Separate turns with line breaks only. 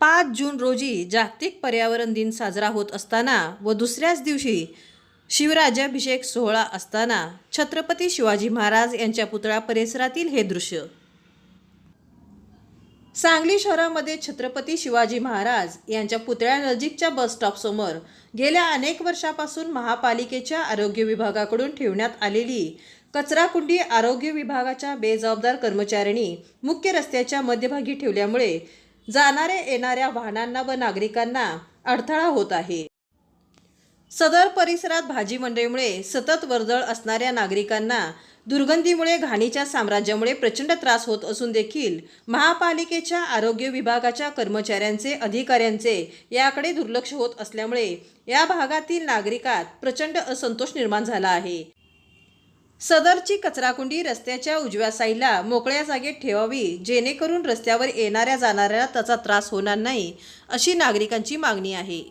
पाच जून रोजी जागतिक पर्यावरण दिन साजरा होत असताना व दुसऱ्याच दिवशी शिवराज्याभिषेक सोहळा असताना छत्रपती शिवाजी महाराज यांच्या पुतळा परिसरातील हे दृश्य. सांगली शहरामध्ये छत्रपती शिवाजी महाराज यांच्या पुतळ्यानजीकच्या बस स्टॉपसमोर गेल्या अनेक वर्षापासून महापालिकेच्या आरोग्य विभागाकडून ठेवण्यात आलेली कचराकुंडी आरोग्य विभागाच्या बेजबाबदार कर्मचाऱ्यांनी मुख्य रस्त्याच्या मध्यभागी ठेवल्यामुळे जाणाऱ्या येणाऱ्या वाहनांना व नागरिकांना अडथळा होत आहे. सदर परिसरात भाजी मंडईमुळे सतत वर्दळ असणाऱ्या नागरिकांना दुर्गंधीमुळे घाणीच्या साम्राज्यामुळे प्रचंड त्रास होत असून देखील महापालिकेच्या आरोग्य विभागाच्या कर्मचाऱ्यांचे अधिकाऱ्यांचे याकडे दुर्लक्ष होत असल्यामुळे या भागातील नागरिकात प्रचंड असंतोष निर्माण झाला आहे. सदरची कचराकुंडी रस्त्याच्या उजव्या साईला मोकळ्या जागेत ठेवावी जेणेकरून रस्त्यावर येणाऱ्या जाणाऱ्याला त्याचा त्रास होणार नाही अशी नागरिकांची मागणी आहे.